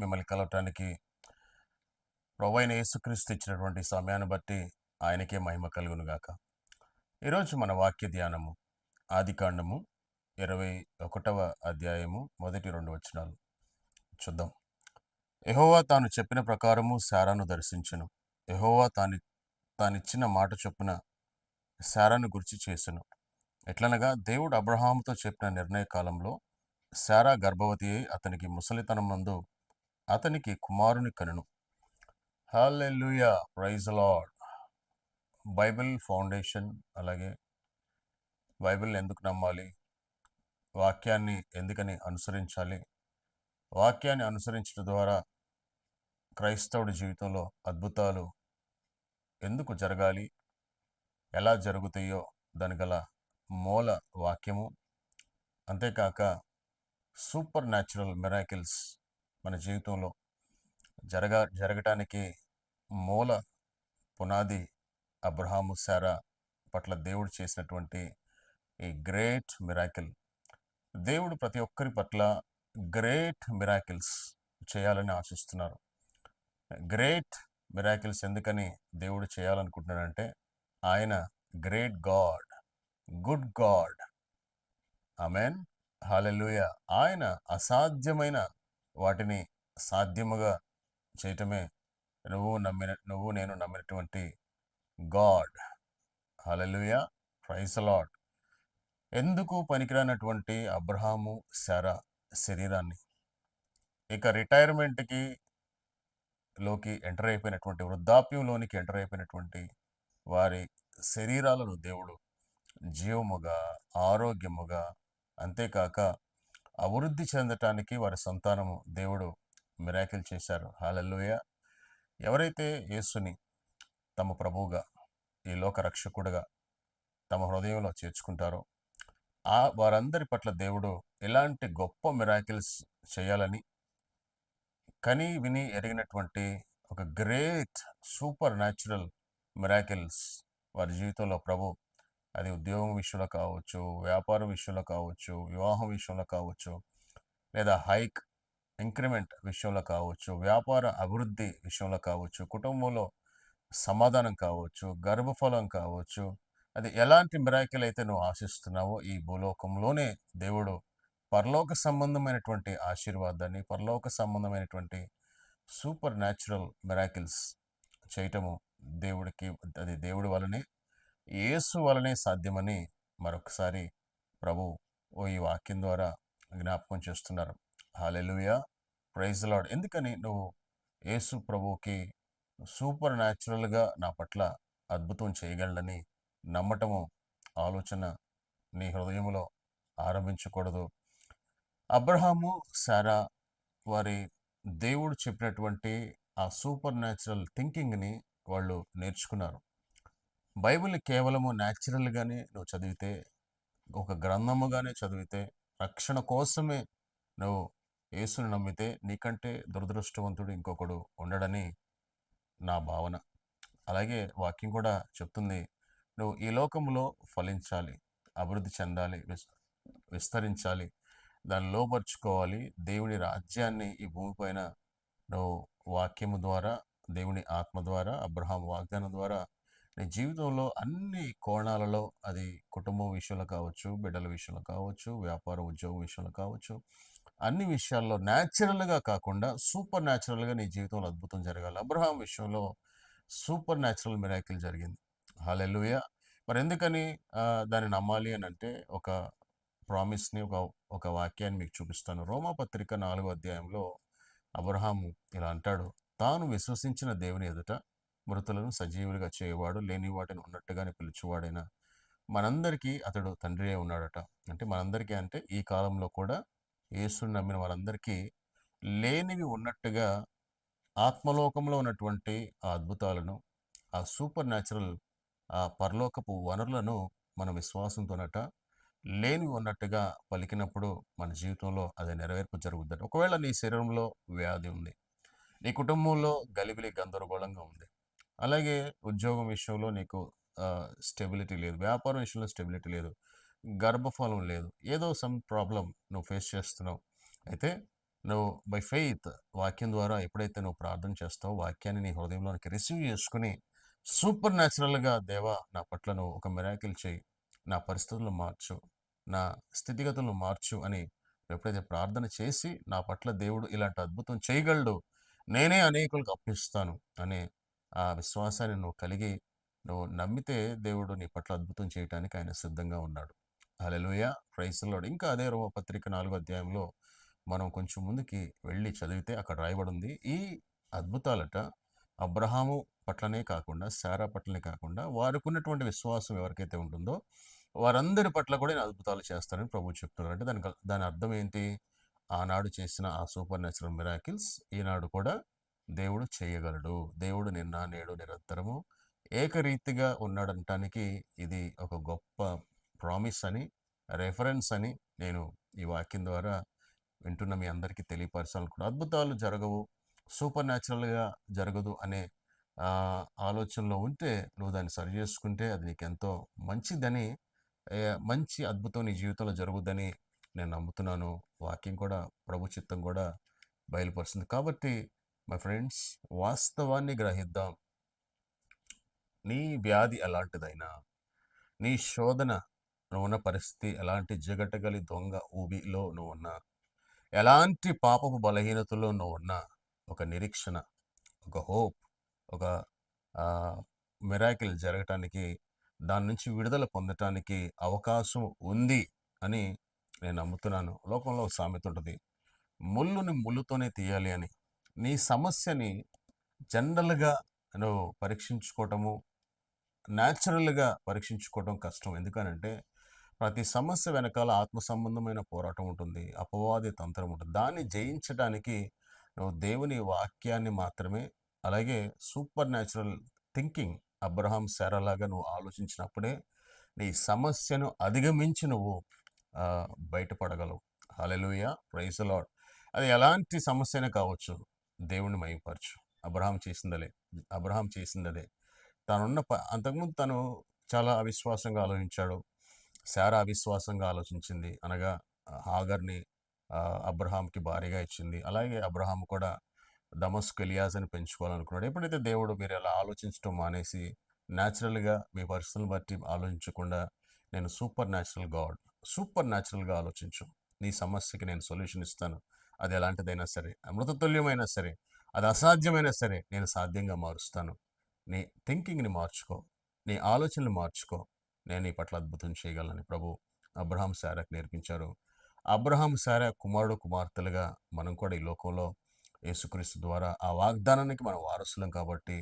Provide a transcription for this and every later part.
మిమ్మల్ని కలవటానికి ప్రభు అయిన యేసుక్రీస్తు ఇచ్చినటువంటి సమయాన్ని బట్టి ఆయనకే మహిమ కలుగును గాక ఈరోజు మన వాక్య ధ్యానము ఆదికాండము ఇరవై ఒకటవ అధ్యాయము మొదటి రెండు వచనాలు. చూద్దాం. ఎహోవా తాను చెప్పిన ప్రకారము శారాను దర్శించను. ఎహోవా తాని తానిచ్చిన మాట చొప్పున శారాను గురించి చేసెను. ఎట్లనగా దేవుడు అబ్రహాముతో చెప్పిన నిర్ణయ కాలంలో శారా గర్భవతి అయి అతనికి ముసలితనం నందు అతనికి కుమారుని కనును. Hallelujah praise Lord. Bible foundation అలాగే బైబిల్ ఎందుకు నమ్మాలి? వాక్యాన్ని ఎందుకని అనుసరించాలి? వాక్యాన్ని అనుసరించడం ద్వారా క్రైస్తవుడి జీవితంలో అద్భుతాలు ఎందుకు జరగాలి? ఎలా జరుగుతాయో దాని గల మూల వాక్యము. అంతేకాక సూపర్ న్యాచురల్ మిరాకిల్స్ మన జీవితంలో జరగ జరగటానికి మూల పునాది అబ్రహాము సారా పట్ల దేవుడు చేసినటువంటి ఈ గ్రేట్ మిరాకిల్. దేవుడు ప్రతి ఒక్కరి పట్ల గ్రేట్ మిరాకిల్స్ చేయాలని ఆశిస్తున్నారు. గ్రేట్ మిరాకిల్స్ ఎందుకని దేవుడు చేయాలనుకుంటున్నాడంటే ఆయన great God good God. Amen. Hallelujah. ఆయన అసాధ్యమైన వాటిని సాధ్యముగా చేయటమే నువ్వు నమ్మిన నువ్వు నేను నమ్మినటువంటి గాడ్. హాలెలుయ క్రైస్ లాడ్ ఎందుకు పనికిరానటువంటి అబ్రహాము శారా శరీరాన్ని? ఇక రిటైర్మెంట్కి లోకి ఎంటర్ అయిపోయినటువంటి వృద్ధాప్యంలోనికి ఎంటర్ అయిపోయినటువంటి వారి శరీరాలను దేవుడు జీవముగా ఆరోగ్యముగా అంతేకాక అభివృద్ధి చెందటానికి వారి సంతానము దేవుడు మిరాకిల్ చేశారు. హాలల్లోయ ఎవరైతే యేసుని తమ ప్రభువుగా ఈ లోక రక్షకుడుగా తమ హృదయంలో చేర్చుకుంటారో ఆ వారందరి పట్ల దేవుడు ఇలాంటి గొప్ప మిరాకిల్స్ చేయాలని కని విని ఎరిగినటువంటి ఒక గ్రేట్ సూపర్ న్యాచురల్ మిరాకిల్స్ వారి జీవితంలో ప్రభు అది ఉద్యోగం విషయంలో కావచ్చు వ్యాపారం విషయంలో కావచ్చు వివాహం విషయంలో కావచ్చు లేదా హైక్ ఇంక్రిమెంట్ విషయంలో కావచ్చు వ్యాపార అభివృద్ధి విషయంలో కావచ్చు కుటుంబంలో సమాధానం కావచ్చు గర్భఫలం కావచ్చు అది ఎలాంటి మిరాకిల్ అయితే నువ్వు ఆశిస్తున్నావో ఈ భూలోకంలోనే దేవుడు పరలోక సంబంధమైనటువంటి ఆశీర్వాదాన్ని పరలోక సంబంధమైనటువంటి సూపర్ న్యాచురల్ మిరాకిల్స్ చేయటము దేవుడికి అది దేవుడి వలనే యేసు వలనే సాధ్యమని మరొకసారి ప్రభు ఓ ఈ వాక్యం ద్వారా జ్ఞాపకం చేస్తున్నారు. హాలెలుయా ప్రైజ్ లాడ్ ఎందుకని నువ్వు యేసు ప్రభుకి సూపర్ న్యాచురల్గా నా పట్ల అద్భుతం చేయగలడని నమ్మటము ఆలోచన నీ హృదయంలో ఆరంభించకూడదు. అబ్రహాము సారా వారి దేవుడు చెప్పినటువంటి ఆ సూపర్ న్యాచురల్ థింకింగ్ని వాళ్ళు నేర్చుకున్నారు. బైబిల్ కేవలము న్యాచురల్గానే నువ్వు చదివితే ఒక గ్రంథముగానే చదివితే రక్షణ కోసమే నువ్వు యేసుని నమ్మితే నీకంటే దురదృష్టవంతుడు ఇంకొకడు ఉండడని నా భావన. అలాగే వాక్యం కూడా చెప్తుంది నువ్వు ఈ లోకంలో ఫలించాలి అభివృద్ధి చెందాలి విస్ విస్తరించాలి దాన్ని లోపరుచుకోవాలి దేవుని రాజ్యాన్ని ఈ భూమిపైన నువ్వు వాక్యము ద్వారా దేవుని ఆత్మ ద్వారా అబ్రహాం వాగ్దానం ద్వారా జీవితంలో అన్ని కోణాలలో అది కుటుంబం విషయంలో కావచ్చు బిడ్డల విషయంలో కావచ్చు వ్యాపార ఉద్యోగం విషయంలో కావచ్చు అన్ని విషయాల్లో న్యాచురల్గా కాకుండా సూపర్ న్యాచురల్గా నీ జీవితంలో అద్భుతం జరగాలి. అబ్రహాం విషయంలో సూపర్ న్యాచురల్ మిరాకిల్ జరిగింది. హాలెలుయ. మరి ఎందుకని దాన్ని నమ్మాలి అని అంటే ఒక ప్రామిస్ని ఒక ఒక వాక్యాన్ని మీకు చూపిస్తాను. రోమాపత్రిక నాలుగో అధ్యాయంలో అబ్రహాము ఇలా అంటాడు తాను విశ్వసించిన దేవుని ఎదుట మృతులను సజీవులుగా చేయవాడు లేని వాటిని ఉన్నట్టుగానే పిలుచువాడైన. మనందరికీ అతడు తండ్రి ఉన్నాడట. అంటే మనందరికీ అంటే ఈ కాలంలో కూడా యేసుని నమ్మిన వారందరికీ లేనివి ఉన్నట్టుగా ఆత్మలోకంలో ఉన్నటువంటి ఆ అద్భుతాలను ఆ సూపర్ న్యాచురల్ ఆ పరలోకపు వనరులను మన విశ్వాసంతోనట లేని ఉన్నట్టుగా పలికినప్పుడు మన జీవితంలో అది నెరవేర్పు జరుగుద్దట. ఒకవేళ నీ శరీరంలో వ్యాధి ఉంది నీ కుటుంబంలో గలిబిలి గందరగోళంగా ఉంది అలాగే ఉద్యోగం విషయంలో నీకు స్టెబిలిటీ లేదు. వ్యాపారం విషయంలో స్టెబిలిటీ లేదు. గర్భఫలం లేదు. ఏదో సమ్ ప్రాబ్లం నువ్వు ఫేస్ చేస్తున్నావు. అయితే నువ్వు బై ఫెయిత్ వాక్యం ద్వారా ఎప్పుడైతే నువ్వు ప్రార్థన చేస్తావో వాక్యాన్ని నీ హృదయంలోనికి రిసీవ్ చేసుకుని సూపర్ న్యాచురల్గా దేవా నా పట్ల నువ్వు ఒక మిరాకిల్ చేయి. నా పరిస్థితులను మార్చు. నా స్థితిగతులను మార్చు అని ఎప్పుడైతే ప్రార్థన చేసి నా పట్ల దేవుడు ఇలాంటి అద్భుతం చేయగలడు నేనే అనేకులకు అప్పిస్తాను అనే ఆ విశ్వాసాన్ని నువ్వు కలిగి నువ్వు నమ్మితే దేవుడు నీ పట్ల అద్భుతం చేయటానికి ఆయన సిద్ధంగా ఉన్నాడు. హలెలుయ క్రైస్తలోడు ఇంకా అదే రోమ పత్రిక నాలుగో అధ్యాయంలో మనం కొంచెం ముందుకి వెళ్ళి చదివితే అక్కడ రాయబడి ఉంది ఈ అద్భుతాలట అబ్రహాము పట్లనే కాకుండా శారా పట్లనే కాకుండా వారికి ఉన్నటువంటి విశ్వాసం ఎవరికైతే ఉంటుందో వారందరి పట్ల కూడా నేను అద్భుతాలు చేస్తానని ప్రభు చెప్తున్నారు. అంటే దానికి దాని అర్థం ఏంటి? ఆనాడు చేసిన ఆ సూపర్ న్యాచురల్ మిరాకిల్స్ ఈనాడు కూడా దేవుడు చేయగలడు. దేవుడు నిన్న నేడు నిరంతరము ఏకరీతిగా ఉన్నాడంటానికి ఇది ఒక గొప్ప ప్రామిస్ అని రెఫరెన్స్ అని నేను ఈ వాక్యం ద్వారా వింటున్న మీ అందరికీ తెలియపరచాలనుకున్నాను అద్భుతాలు జరగవు. సూపర్ న్యాచురల్గా జరగదు అనే ఆలోచనలో ఉంటే నువ్వు దాన్ని సరి చేసుకుంటే అది నీకు ఎంతో మంచిదని మంచి అద్భుతం నీ జీవితంలో జరుగుద్దని నేను నమ్ముతున్నాను. వాక్యం కూడా ప్రభు చిత్తం కూడా బయలుపరుస్తుంది. కాబట్టి మై ఫ్రెండ్స్ వాస్తవాన్ని గ్రహిద్దాం. నీ వ్యాధి ఎలాంటిదైనా నీ శోధన నువ్వు ఉన్న పరిస్థితి ఎలాంటి జగటగలి దొంగ ఊబిలో నువ్వు ఉన్నా ఎలాంటి పాపపు బలహీనతలో నువ్వు ఉన్నా ఒక నిరీక్షణ ఒక హోప్ ఒక మిరాకిల్ జరగటానికి దాని నుంచి విడుదల పొందటానికి అవకాశం ఉంది అని నేను నమ్ముతున్నాను. లోకంలో ఒక సామెత ఉంటుంది. ముళ్ళుని ముళ్ళుతోనే తీయాలి అని. నీ సమస్యని జనరల్గా నువ్వు పరీక్షించుకోవటము న్యాచురల్గా పరీక్షించుకోవటం కష్టం. ఎందుకనంటే ప్రతి సమస్య వెనకాల ఆత్మ సంబంధమైన పోరాటం ఉంటుంది అపవాది తంత్రం ఉంటుంది. దాన్ని జయించడానికి నువ్వు దేవుని వాక్యాన్ని మాత్రమే అలాగే సూపర్ న్యాచురల్ థింకింగ్ అబ్రహాం శారాలాగా నువ్వు ఆలోచించినప్పుడే నీ సమస్యను అధిగమించి నువ్వు బయటపడగలవు. హలెలుయ ప్రైజ్ లాడ్ అది ఎలాంటి సమస్యనే కావచ్చు. దేవుణ్ణి మయపరచు అబ్రహాం చేసిందలే. అబ్రహాం చేసిందదే. తనున్న ప అంతకుముందు తను చాలా అవిశ్వాసంగా ఆలోచించాడు. శారా అవిశ్వాసంగా ఆలోచించింది. అనగా హాగర్ని అబ్రహాంకి భారీగా ఇచ్చింది. అలాగే అబ్రహాం కూడా దమస్కు ఎలియాజ్ అని పెంచుకోవాలనుకున్నాడు. ఎప్పుడైతే దేవుడు మీరు అలా ఆలోచించడం మానేసి న్యాచురల్గా మీ పరిస్థితులను బట్టి ఆలోచించకుండా నేను సూపర్ న్యాచురల్ గాడ్ సూపర్ న్యాచురల్గా ఆలోచించు. నీ సమస్యకి నేను సొల్యూషన్ ఇస్తాను. అది ఎలాంటిదైనా సరే అమృతతుల్యమైనా సరే అది అసాధ్యమైనా సరే నేను సాధ్యంగా మారుస్తాను. నీ థింకింగ్ని మార్చుకో నీ ఆలోచనలు మార్చుకో. నేను నీ పట్ల అద్భుతం చేయగలనని ప్రభు అబ్రహాం సారాకు నేర్పించారు. అబ్రహాం సారా కుమారుడు కుమార్తెలుగా మనం కూడా ఈ లోకంలో యేసుక్రీస్తు ద్వారా ఆ వాగ్దానానికి మనం వారసులం కాబట్టి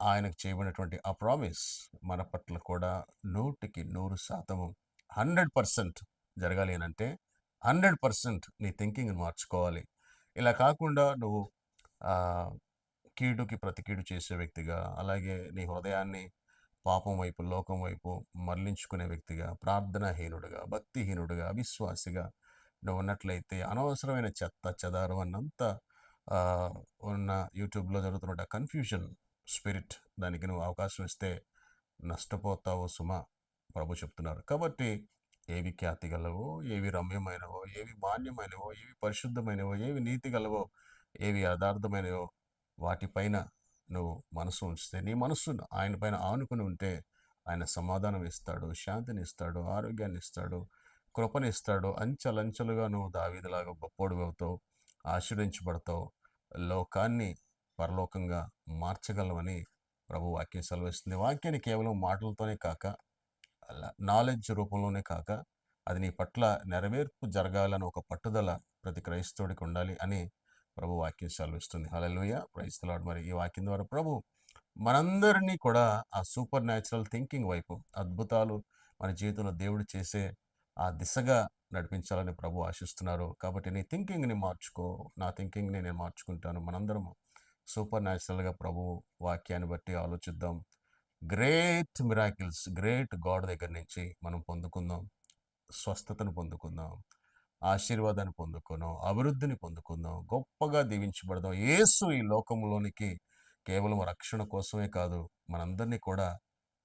ఆయనకు చేయబడినటువంటి ఆ ప్రామిస్ మన పట్ల కూడా నూటికి నూరు శాతము హండ్రెడ్ పర్సెంట్ జరగాలి అని అంటే హండ్రెడ్ పర్సెంట్ నీ థింకింగ్ మార్చుకోవాలి. ఇలా కాకుండా నువ్వు కీడుకి ప్రతి కీడు చేసే వ్యక్తిగా అలాగే నీ హృదయాన్ని పాపం వైపు లోకం వైపు మరలించుకునే వ్యక్తిగా ప్రార్థనాహీనుడుగా భక్తిహీనుడుగా అవిశ్వాసిగా నువ్వు ఉన్నట్లయితే అనవసరమైన చెత్త చెదారు అన్నంతా ఉన్న యూట్యూబ్లో జరుగుతున్న కన్ఫ్యూజన్ స్పిరిట్ దానికి నువ్వు అవకాశం ఇస్తే నష్టపోతావు సుమ ప్రభు చెప్తున్నారు. కాబట్టి ఏవి ఖ్యాతి గలవో ఏవి రమ్యమైనవో ఏవి మాన్యమైనవో ఏవి పరిశుద్ధమైనవో ఏవి నీతి గలవో ఏవి యథార్థమైనవో వాటిపైన నువ్వు మనసు ఉంచితే నీ మనస్సు ఆయన పైన ఆనుకుని ఉంటే ఆయన సమాధానం ఇస్తాడు శాంతిని ఇస్తాడు ఆరోగ్యాన్ని ఇస్తాడు కృపని ఇస్తాడు. అంచెలంచెలుగా నువ్వు దావీదిలాగా గొప్పోడు అవుతావు ఆశీర్వించబడతావు లోకాన్ని పరలోకంగా మార్చగలవని ప్రభు వాక్యం సెలవిస్తుంది. వాక్యాన్ని కేవలం మాటలతోనే కాక నాలెడ్జ్ రూపంలోనే కాక అది నీ పట్ల నెరవేర్పు జరగాలని ఒక పట్టుదల ప్రతి క్రైస్తవుడికి ఉండాలి అని ప్రభు వాక్యం సెలవిస్తుంది. హలలోయ క్రైస్తలాడు మరి ఈ వాక్యం ద్వారా ప్రభు మనందరినీ కూడా ఆ సూపర్ న్యాచురల్ థింకింగ్ వైపు అద్భుతాలు మన జీవితంలో దేవుడు చేసే ఆ దిశగా నడిపించాలని ప్రభు ఆశిస్తున్నారు. కాబట్టి నీ థింకింగ్ని మార్చుకో. నా థింకింగ్ని నేను మార్చుకుంటాను. మనందరము సూపర్ న్యాచురల్గా ప్రభు వాక్యాన్ని బట్టి ఆలోచిద్దాం. గ్రేట్ మిరాకిల్స్ గ్రేట్ గాడ్ దగ్గర నుంచి మనం పొందుకుందాం. స్వస్థతను పొందుకుందాం. ఆశీర్వాదాన్ని పొందుకుందాం. అభివృద్ధిని పొందుకుందాం. గొప్పగా దీవించబడదాం. యేసు ఈ లోకంలోనికి కేవలం రక్షణ కోసమే కాదు మనందరినీ కూడా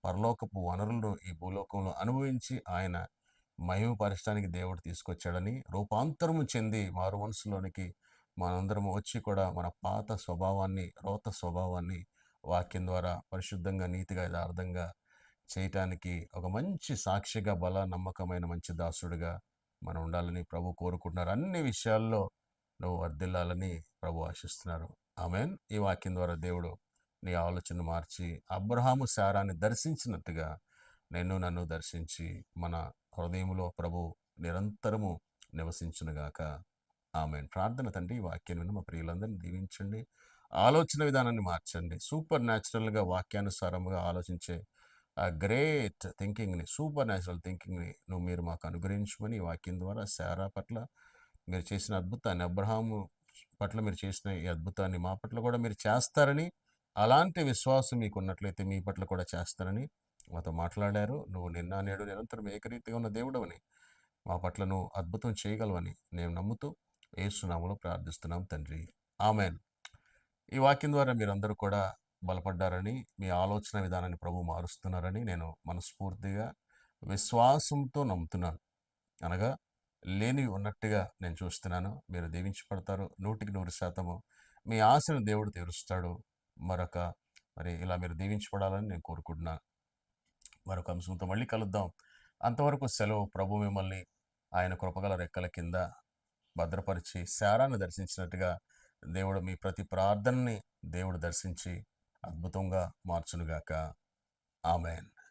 పరలోకపు వనరులను ఈ భూలోకంలో అనుభవించి ఆయన మహిమపరచడానికి దేవుడు తీసుకొచ్చాడని రూపాంతరము చెంది మారు మనసులోనికి మనందరం వచ్చి కూడా మన పాత స్వభావాన్ని రోత స్వభావాన్ని వాక్యం ద్వారా పరిశుద్ధంగా నీతిగా యథార్థంగా చేయటానికి ఒక మంచి సాక్షిగా బల నమ్మకమైన మంచి దాసుడిగా మనం ఉండాలని ప్రభు కోరుకుంటున్నారు. అన్ని విషయాల్లో నువ్వు వర్ధిల్లాలని ప్రభు ఆశిస్తున్నారు. ఆమెన్. ఈ వాక్యం ద్వారా దేవుడు నీ ఆలోచన మార్చి అబ్రహాము సారాన్ని దర్శించినట్టుగా నేను నన్ను దర్శించి మన హృదయంలో ప్రభు నిరంతరము నివసించునుగాక. ఆమెన్. ప్రార్థన తండ్రి ఈ వాక్యం విన్న మా ప్రియులందరినీ దీవించండి. ఆలోచన విధానాన్ని మార్చండి. సూపర్ న్యాచురల్గా వాక్యానుసారంగా ఆలోచించే ఆ గ్రేట్ థింకింగ్ని సూపర్ న్యాచురల్ థింకింగ్ని నువ్వు మీరు మాకు అనుగ్రహించుకొని ఈ వాక్యం ద్వారా శారా పట్ల మీరు చేసిన అద్భుతాన్ని అబ్రహాము పట్ల మీరు చేసిన ఈ అద్భుతాన్ని మా పట్ల కూడా మీరు చేస్తారని అలాంటి విశ్వాసం మీకు ఉన్నట్లయితే మీ పట్ల కూడా చేస్తారని మాతో మాట్లాడారు. నువ్వు నిన్న నేడు నిరంతరం ఏకరీతిగా ఉన్న దేవుడవని మా పట్ల నువ్వు అద్భుతం చేయగలవని నేను నమ్ముతూ ఏసునామలో ప్రార్థిస్తున్నాం తండ్రి. ఆమెన్. ఈ వాక్యం ద్వారా మీరందరూ కూడా బలపడ్డారని మీ ఆలోచన విధానాన్ని ప్రభు మారుస్తున్నారని నేను మనస్ఫూర్తిగా విశ్వాసంతో నమ్ముతున్నాను. అనగా లేనివి ఉన్నట్టుగా నేను చూస్తున్నాను. మీరు దీవించబడతారు నూటికి నూరు శాతము మీ ఆశను దేవుడు తీరుస్తాడు. మరొక మరి ఇలా మీరు దీవించబడాలని నేను కోరుకుంటున్నాను. మరొక అంశంతో మళ్ళీ కలుద్దాం. అంతవరకు సెలవు ప్రభు మిమ్మల్ని ఆయన కృపగల రెక్కల కింద భద్రపరిచి శారాన్ని దర్శించినట్టుగా దేవుడు మీ ప్రతి ప్రార్థనని దేవుడు దర్శించి అద్భుతంగా మార్చునుగాక. ఆమెన్.